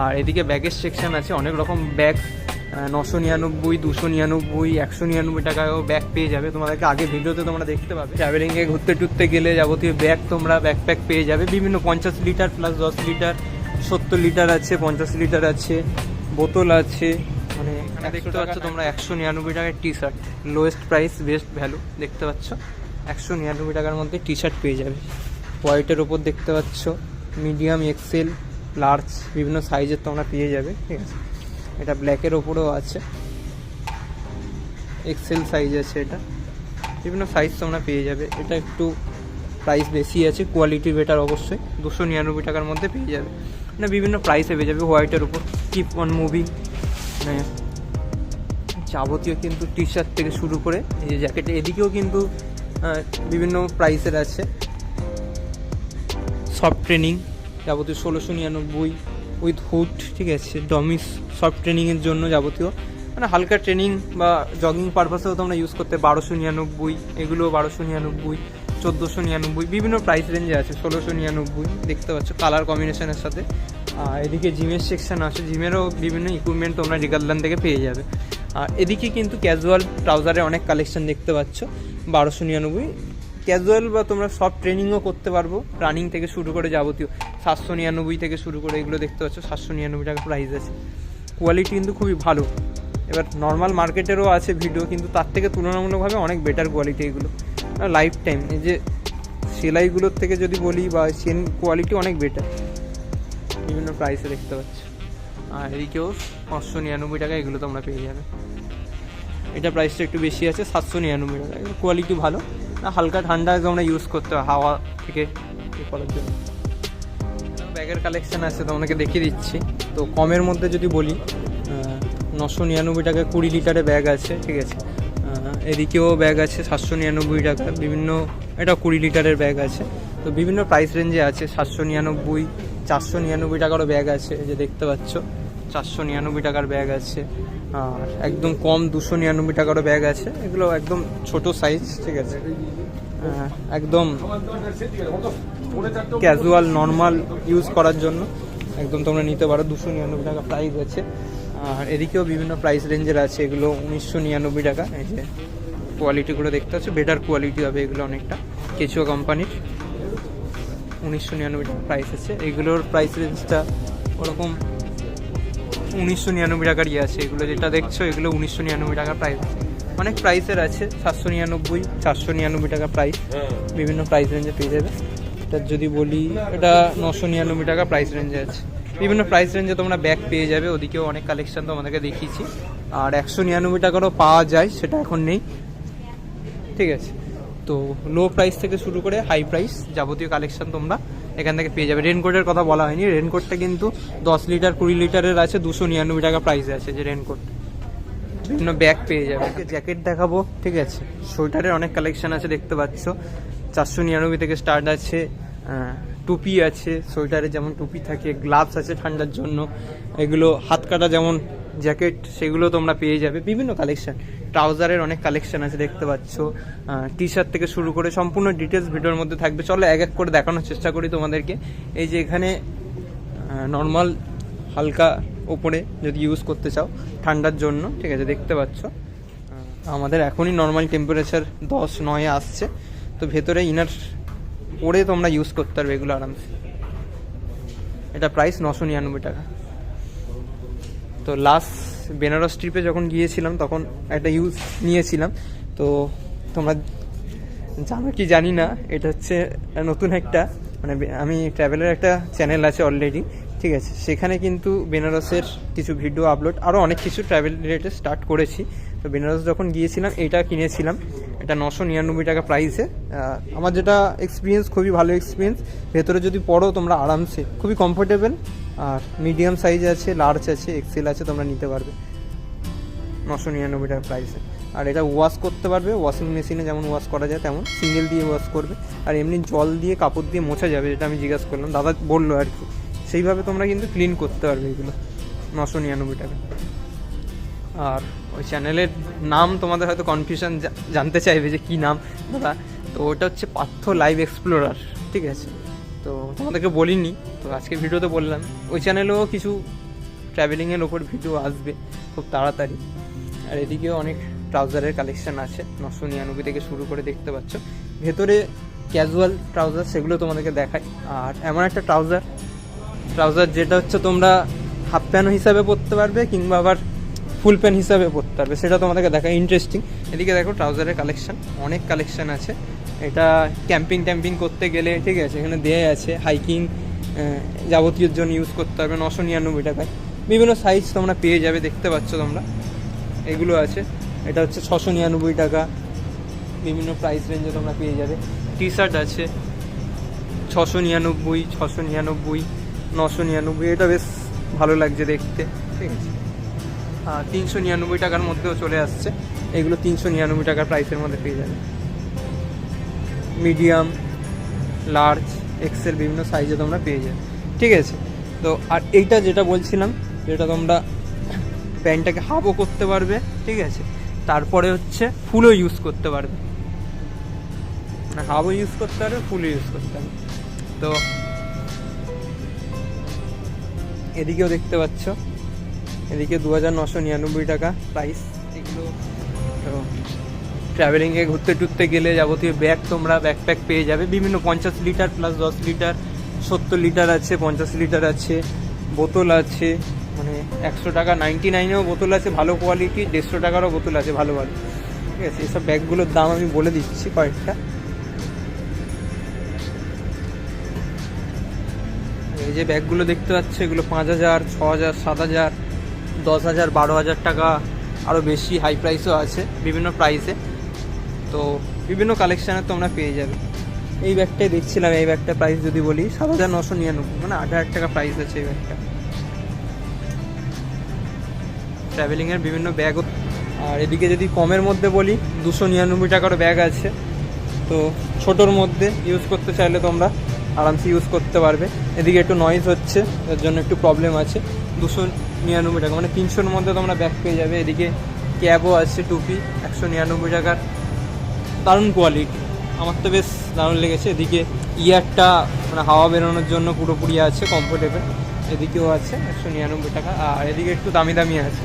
আর এদিকে ব্যাগের সেকশন আছে অনেক রকম ব্যাগ নশো নিরানব্বই দুশো নিরানব্বই একশো নিরানব্বই টাকায়ও ব্যাগ পেয়ে যাবে। তোমাদেরকে আগে ভিডিওতে তোমরা দেখতে পাবে। ট্রাভেলিংয়ে ঘুরতে টুরতে গেলে যাবতীয় ব্যাগ তোমরা ব্যাকপ্যাক পেয়ে যাবে। বিভিন্ন পঞ্চাশ লিটার প্লাস দশ লিটার সত্তর লিটার আছে পঞ্চাশ লিটার আছে বোতল আছে মানে এখানে দেখতে পাচ্ছ তোমরা একশো নিরানব্বই টাকার T shirt lowest price best value দেখতে পাচ্ছ? একশো নিরানব্বই টাকার মধ্যে টি শার্ট পেয়ে যাবে। হোয়াইটের ওপর দেখতে পাচ্ছ মিডিয়াম এক্সেল লার্জ বিভিন্ন সাইজের তোমরা পেয়ে যাবে, ঠিক আছে? এটা ব্ল্যাকের ওপরেও আছে। এক্সেল সাইজ আছে এটা। বিভিন্ন সাইজ তোমরা পেয়ে যাবে। এটা একটু প্রাইস বেশি আছে কোয়ালিটি বেটার অবশ্যই। দুশো নিরানব্বই টাকার মধ্যে পেয়ে যাবে। মানে বিভিন্ন প্রাইসে পেয়ে যাবে হোয়াইটের উপর। কিপ অন মুভি মানে যাবতীয় কিন্তু টি শার্ট থেকে শুরু করে এই যে জ্যাকেট এদিকেও কিন্তু বিভিন্ন প্রাইসের আছে। সফট ট্রেনিং যাবতীয় ষোলোশো নিরানব্বই উইথ হুড ঠিক আছে, ডমিস সফট ট্রেনিংয়ের জন্য যাবতীয়। মানে হালকা ট্রেনিং বা জগিং পারপাসেও তোমরা ইউজ করতে বারোশো নিরানব্বই, এগুলো বারোশো নিরানব্বই, চোদ্দোশো নিরানব্বই, বিভিন্ন প্রাইস রেঞ্জে আছে, ষোলোশো নিরানব্বই, দেখতে পাচ্ছ কালার কম্বিনেশনের সাথে। আর এদিকে জিমের সেকশন আছে, জিমেরও বিভিন্ন ইকুইপমেন্ট তোমরা রিগালদান থেকে পেয়ে যাবে। আর এদিকে কিন্তু ক্যাজুয়াল ট্রাউজারের অনেক কালেকশন দেখতে পাচ্ছ, বারোশো নিরানব্বই। ক্যাজুয়াল বা তোমরা সব ট্রেনিংও করতে পারব। রানিং থেকে শুরু করে যাবতীয় সাতশো নিরানব্বই থেকে শুরু করে এগুলো দেখতে পাচ্ছ, সাতশো নিরানব্বই টাকা প্রাইস আছে। কোয়ালিটি কিন্তু খুবই ভালো। এবার নর্মাল মার্কেটেরও আছে ভিডিও কিন্তু তার থেকে তুলনামূলকভাবে অনেক বেটার কোয়ালিটি এগুলো। লাইফ টাইম এই যে সেলাইগুলোর থেকে যদি বলি বা সেন কোয়ালিটি অনেক বেটার বিভিন্ন প্রাইসে দেখতে পাচ্ছ। আর এদিকেও পাঁচশো নিরানব্বই টাকা এগুলো তোমরা পেয়ে যাবে। এটা প্রাইসটা একটু বেশি আছে, সাতশো নিরানব্বই টাকা। কোয়ালিটি ভালো। না হালকা ঠান্ডা তোমরা ইউজ করতে হবে হাওয়া থেকে ব্যাগের কালেকশান আছে তোমাকে দেখিয়ে দিচ্ছি। তো কমের মধ্যে যদি বলি নশো নিরানব্বই টাকা কুড়ি লিটারের ব্যাগ আছে, ঠিক আছে। এদিকেও ব্যাগ আছে সাতশো নিরানব্বই টাকা, বিভিন্ন, এটা কুড়ি লিটারের ব্যাগ আছে। তো বিভিন্ন প্রাইস রেঞ্জে আছে, সাতশো নিরানব্বই, চারশো নিরানব্বই টাকারও ব্যাগ আছে যে দেখতে পাচ্ছ, চারশো নিরানব্বই টাকার ব্যাগ আছে। আর একদম কম দুশো নিরানব্বই টাকারও ব্যাগ আছে। এগুলো একদম ছোট সাইজ ঠিক আছে? একদম ক্যাজুয়াল নর্মাল ইউজ করার জন্য একদম তোমরা নিতে পারো। দুশো নিরানব্বই টাকা প্রাইস আছে। আর এদিকেও বিভিন্ন প্রাইস রেঞ্জের আছে। এগুলো উনিশশো নিরানব্বই টাকা। এই যে কোয়ালিটিগুলো দেখতে পাচ্ছ বেটার কোয়ালিটি হবে এগুলো অনেকটা। কেচুয়া কোম্পানির উনিশশো নিরানব্বই টাকা প্রাইস আছে। এগুলোর প্রাইস রেঞ্জটা ওরকম উনিশশো নিরানব্বই টাকারই আছে, এগুলো যেটা দেখছ, এগুলো উনিশশো নিরানব্বই টাকা প্রাইস অনেক প্রাইসের আছে, সাতশো নিরানব্বই, চারশো নিরানব্বই টাকা প্রাইস বিভিন্ন প্রাইস রেঞ্জে পেয়ে যাবে। এটা যদি বলি, এটা নশো নিরানব্বই টাকা প্রাইস রেঞ্জে আছে। বিভিন্ন প্রাইস রেঞ্জে তোমরা ব্যাগ পেয়ে যাবে, ওদিকেও অনেক কালেকশন তোমাদেরকে দেখিয়েছি। আর একশো নিরানব্বই টাকারও পাওয়া যায়, সেটা এখন নেই। ঠিক আছে? তো লো প্রাইস থেকে শুরু করে হাই প্রাইস যাবতীয় কালেকশন তোমরা এখান থেকে পেয়ে যাবে। রেনকোটের কথা বলা হয়নি। রেনকোটটা কিন্তু দশ লিটার, কুড়ি লিটারের আছে, দুশো নিরানব্বই টাকা প্রাইসে আছে যে রেনকোট বিভিন্ন ব্যাগ পেয়ে যাবে। জ্যাকেট দেখাবো, ঠিক আছে? সোয়েটারের অনেক কালেকশন আছে, দেখতে পাচ্ছ। চারশো নিরানব্বই থেকে স্টার্ট আছে টুপি আছে। সোয়েটারে যেমন টুপি থাকে গ্লাভস আছে ঠান্ডার জন্য। এগুলো হাত কাটা যেমন জ্যাকেট, সেগুলো তোমরা পেয়ে যাবে। বিভিন্ন কালেকশন ট্রাউজারের অনেক কালেকশন আছে, দেখতে পাচ্ছ। টি শার্ট থেকে শুরু করে সম্পূর্ণ ডিটেলস ভিডিওর মধ্যে থাকবে। চলো এক এক করে দেখানোর চেষ্টা করি তোমাদেরকে। এই যে এখানে নর্মাল হালকা ওপরে যদি ইউজ করতে চাও, ঠান্ডার জন্য, ঠিক আছে, দেখতে পাচ্ছ। আমাদের এখনই নর্মাল টেম্পারেচার দশ, নয়ে আসছে। তো ভেতরে ইনার পরে তোমরা ইউজ করতে পারবে এগুলো আরামসে। এটা প্রাইস নশো নিরানব্বই টাকা। তো লাস্ট বেনারস ট্রিপে যখন গিয়েছিলাম, তখন একটা ইউজ নিয়েছিলাম। তো তোমরা জানো কি জানি না, এটা হচ্ছে নতুন একটা মানে আমি ট্রাভেলের একটা চ্যানেল আছে অলরেডি ঠিক আছে, সেখানে কিন্তু বেনারসের কিছু ভিডিও আপলোড আরও অনেক কিছু ট্রাভেল রিলেটেড স্টার্ট করেছি। তো বেনারস যখন গিয়েছিলাম, এটা কিনেছিলাম। এটা নশো নিরানব্বই টাকা প্রাইসে আমার যেটা এক্সপিরিয়েন্স খুবই ভালো এক্সপিরিয়েন্স ভেতরে যদি পড়ো, তোমরা আরামসে, খুবই কমফোর্টেবল আর মিডিয়াম সাইজ আছে লার্জ আছে এক্সেল আছে, তোমরা নিতে পারবে। নশো নিরানব্বই টাকা প্রাইসে আর এটা ওয়াশ করতে পারবে ওয়াশিং মেশিনে যেমন ওয়াশ করা যায়, তেমন সিঙ্গেল দিয়ে ওয়াশ করবে। আর এমনি জল দিয়ে, কাপড় দিয়ে মোছা যাবে, যেটা আমি জিজ্ঞাসা করলাম। দাদা বলল আর কি। সেইভাবে তোমরা কিন্তু ক্লিন করতে পারবে এগুলো। নশো নিরানব্বই টাকা। আর ওই চ্যানেলের নাম তোমাদের হয়তো কনফিউশন জানতে চাইবে যে কী নাম। দাদা তো ওটা হচ্ছে পার্থ লাইভ এক্সপ্লোরার ঠিক আছে? তো তোমাদেরকে বলিনি, তো আজকে ভিডিওতে বললাম। ওই চ্যানেলেও কিছু ট্রাভেলিংয়ের ওপর ভিডিও আসবে খুব তাড়াতাড়ি। আর এদিকেও অনেক ট্রাউজারের কালেকশান আছে, নশো নিরানব্বই থেকে শুরু করে দেখতে পাচ্ছ। ভেতরে ক্যাজুয়াল ট্রাউজার সেগুলো তোমাদেরকে দেখায় আর এমন একটা ট্রাউজার ট্রাউজার যেটা হচ্ছে তোমরা হাফ প্যান্ট হিসাবে পরতে পারবে কিংবা আবার ফুল প্যান্ট হিসাবে পরতে পারবে, সেটা তোমাদেরকে দেখা ইন্টারেস্টিং এদিকে দেখো ট্রাউজারের কালেকশান অনেক কালেকশান আছে। এটা ক্যাম্পিং ট্যাম্পিং করতে গেলে, ঠিক আছে, এখানে দেয়া আছে হাইকিং যাবতীয়র জন্য ইউজ করতে হবে নশো নিরানব্বই টাকায়। বিভিন্ন সাইজ তোমরা পেয়ে যাবে, দেখতে পাচ্ছ তোমরা। এগুলো আছে, এটা হচ্ছে ছশো নিরানব্বই টাকা। বিভিন্ন প্রাইস রেঞ্জে তোমরা পেয়ে যাবে। টি শার্ট আছে, ছশো নিরানব্বই ছশো নিরানব্বই। নশো নিরানব্বই, এটা বেশ ভালো লাগছে দেখতে। ঠিক আছে? তিনশো নিরানব্বই টাকার মধ্যেও চলে আসছে। এগুলো তিনশো নিরানব্বই টাকার প্রাইসের মধ্যে পেয়ে যাবে মিডিয়াম লার্জ এক্সেল বিভিন্ন সাইজে তোমরা পেয়ে যাবে। ঠিক আছে? তো আর এইটা যেটা বলছিলাম, যেটা তোমরা প্যান্টটাকে হাফও করতে পারবে, ঠিক আছে? তারপরে হচ্ছে ফুলও ইউজ করতে পারবে। মানে হাফও ইউজ করতে পারবে ফুলও ইউজ করতে পারবে। তো এদিকেও দেখতে পাচ্ছ। এদিকে দু হাজার নশো নিরানব্বই টাকা প্রাইস এগুলো তো ট্রাভেলিংয়ে ঘুরতে টুরতে গেলে যাবতীয় ব্যাগ তোমরা ব্যাকপ্যাক পেয়ে যাবে। বিভিন্ন পঞ্চাশ লিটার প্লাস দশ লিটার সত্তর লিটার আছে পঞ্চাশ লিটার আছে বোতল আছে মানে একশো টাকা নাইনটি নাইনেও বোতল আছে ভালো কোয়ালিটি দেড়শো টাকারও বোতল আছে ভালো ভালো। ঠিক আছে এসব ব্যাগগুলোর দাম আমি বলে দিচ্ছি কয়েকটা। এই যে ব্যাগগুলো দেখতে পাচ্ছ, এগুলো পাঁচ হাজার, ছ হাজার, সাত হাজার, দশ হাজার, বারো হাজার টাকা আরও বেশি হাই প্রাইসও আছে বিভিন্ন প্রাইসে তো বিভিন্ন কালেকশানে তোমরা পেয়ে যাবে। এই ব্যাগটাই দেখছিলাম, এই ব্যাগটা প্রাইস যদি বলি, সাত হাজার নশো নিরানব্বই মানে আট হাজার টাকা প্রাইস আছে এই ব্যাগটা ট্রাভেলিংয়ের বিভিন্ন ব্যাগও আর এদিকে যদি কমের মধ্যে বলি, দুশো নিরানব্বই টাকারও ব্যাগ আছে। তো ছোটোর মধ্যে ইউজ করতে চাইলে তোমরা আরামসে ইউজ করতে পারবে। এদিকে একটু নয়েজ হচ্ছে তার জন্য একটু প্রবলেম আছে। দুশো নিরানব্বই টাকা মানে তিনশোর মধ্যে তোমরা ব্যাক পেয়ে যাবে। এদিকে ক্যাবও আছে টুপি, একশো নিরানব্বই টাকার। দারুণ কোয়ালিটি আমার তো বেশ দারুণ লেগেছে। এদিকে ইয়ারটা মানে হাওয়া বেরোনোর জন্য পুরোপুরি আছে কমফোর্টেবল এদিকেও আছে, একশো নিরানব্বই টাকা। আর এদিকে একটু দামি দামি আছে।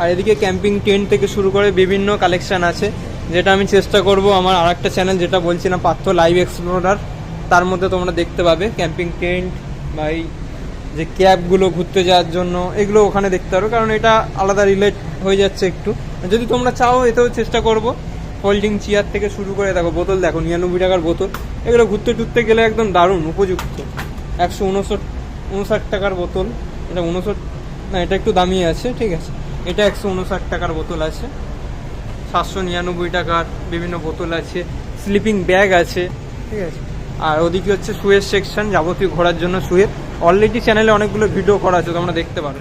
আর এদিকে ক্যাম্পিং টেন্ট থেকে শুরু করে বিভিন্ন কালেকশান আছে। যেটা আমি চেষ্টা করব আমার আর একটা চ্যানেল যেটা বলছিলাম, পার্থ লাইভ এক্সপ্লোরার তার মধ্যে তোমরা দেখতে পাবে ক্যাম্পিং টেন্ট বা এই যে ক্যাবগুলো ঘুরতে যাওয়ার জন্য, এগুলো ওখানে দেখতে পারো। কারণ এটা আলাদা রিলেট হয়ে যাচ্ছে একটু। যদি তোমরা চাও, এতেও চেষ্টা করব। ফোল্ডিং চেয়ার থেকে শুরু করে, দেখো, বোতল দেখো, নিরানব্বই টাকার বোতল। এগুলো ঘুরতে টুরতে গেলে একদম দারুণ, উপযুক্ত। একশো উনষট, উনষাট টাকার বোতল। এটা উনষট, না, এটা একটু দামি আছে, ঠিক আছে। এটা একশো উনষাট টাকার বোতল আছে। সাতশো নিরানব্বই টাকার বিভিন্ন বোতল আছে। স্লিপিং ব্যাগ আছে, ঠিক আছে। আর ওদিকে হচ্ছে শুয়ের সেকশন যাবতীয় ঘোরার জন্য শুয়ের অলরেডি চ্যানেলে অনেকগুলো ভিডিও করা আছে, তোমরা দেখতে পারো।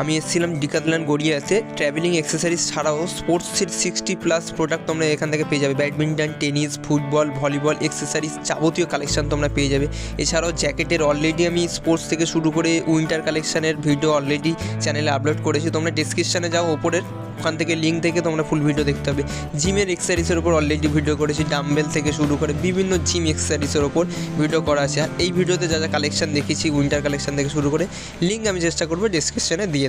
আমি এসেছিলাম ডিকাতলান গড়িয়াতে। ট্রাভেলিং অ্যাক্সেসরিজ ছাড়াও স্পোর্টসের সিক্সটি প্লাস প্রোডাক্ট তোমরা এখান থেকে পেয়ে যাবে। Badminton tennis football volleyball accessories যাবতীয় কালেকশন তোমরা পেয়ে যাবে। এছাড়াও জ্যাকেটের অলরেডি আমি স্পোর্টস থেকে শুরু করে উইন্টার কালেকশানের ভিডিও অলরেডি চ্যানেলে আপলোড করেছি। তোমরা ডিসক্রিপশানে যাও ওপরের। ওখান থেকে লিঙ্ক থেকে তোমরা ফুল ভিডিও দেখতে হবে জিমের এক্সারসাইজের উপর অলরেডি ভিডিও করেছি ডাম্বেল থেকে শুরু করে বিভিন্ন জিম এক্সারসাইজের ওপর ভিডিও করা আছে। আর এই ভিডিওতে যা যা কালেকশন দেখেছি উইন্টার কালেকশন থেকে শুরু করে লিঙ্ক আমি চেষ্টা করব ডিসক্রিপশানে দিয়ে